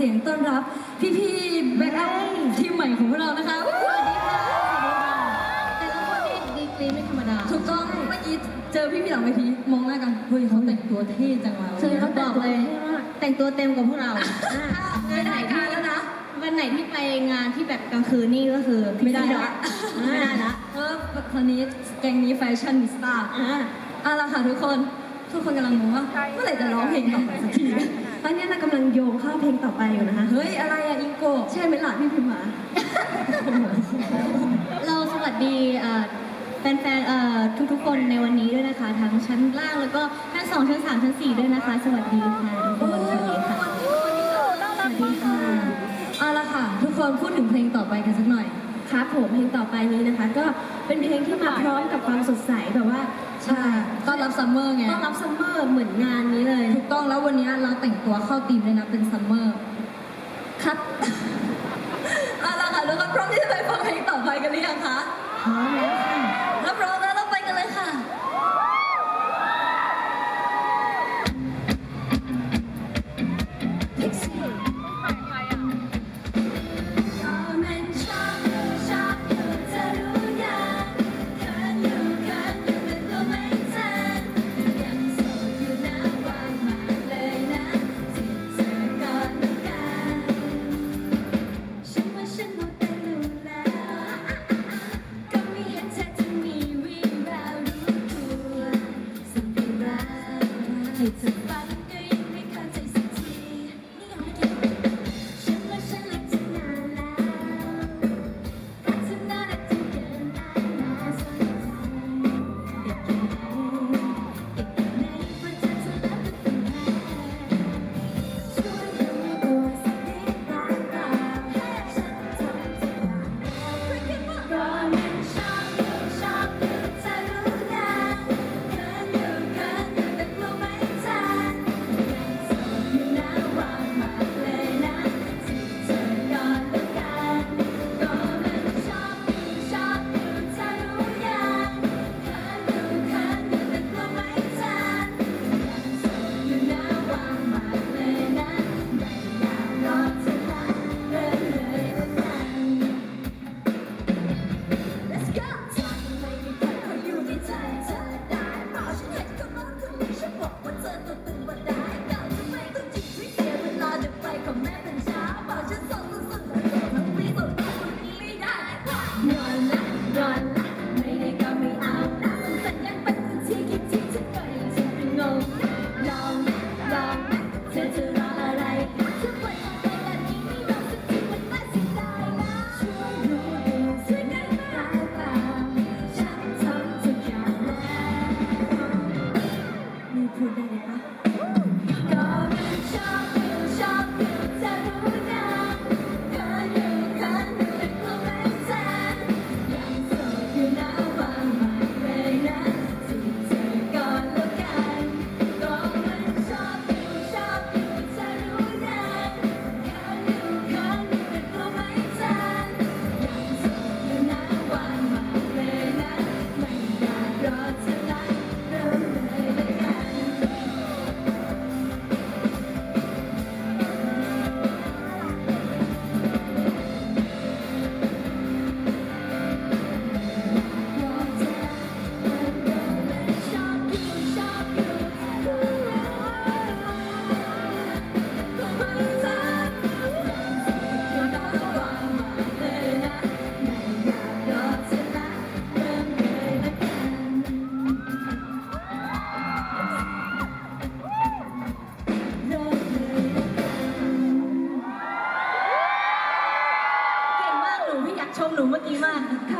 สียงต้อนรับ พี่ๆแบ็คอัพทีมใหม่ของพวกเรานะคะสวัสดีค่ะสวัสดีค่ะแต่ละคนนี่ดีกรีไม่ธรรมดาถูกต้องเมื่อกี้เจอพี่ๆหลังเวทีมองหน้ากันเฮ้ยเขาแต่งตัวเท่จังวะคือเขาบอกเลยแต่งตัวเต็มกว่าพวกเราไม่ได้ค่ะแล้วนะวันไหนที่ไปงานที่แบบกลางคืนนี่ก็คือไม่ได้ละไม่ได้ละเออตอนนี้แกงนี้แฟชั่นนิสต้าอ่าเอาละค่ะทุกคน ทุกคนกำลังงงว่าเมื่อไหร่จะร้องเพลงต่อไปสักทีตอนนี้เรากำลังโยงเข้าเพลงต่อไปอยู่นะคะ เฮ้ย อะไรอะอิงโกะใช่ไหมล่ะพี่พิมพ์หมา เราสวัสดีเอ่อแฟนๆเอ่อทุกๆคนในวันนี้ด้วยนะคะ ทั้งชั้นล่างแล้วก็ชั้นสองชั้นสามชั้นสี่ด้วยนะคะ สวัสดีค่ะทุกคนสวัสดีค่ะสวัสดีค่ะเอาละค่ะ ทุกคนพูดถึงเพลงต่อไปกันสักหน่อย ครับผมเพลงต่อไปนี้นะคะ ก็เป็นเพลงที่มาพร้อมกับความสดใสแบบว่า ใช่ต้อนรับซัมเมอร์ไงต้อนรับซัมเมอร์เหมือนงานนี้เลยถูกต้องแล้ววันนี้เราแต่งตัวเข้าธีมเลยนะเป็นซัมเมอร์ครับเอาละค่ะทุกคนพร้อมที่จะไปฟังเพลงต่อไปกันหรือยังคะพร้อมแล้ว หนูพี่อยากชมหนูเมื่อกี้มากค่ะ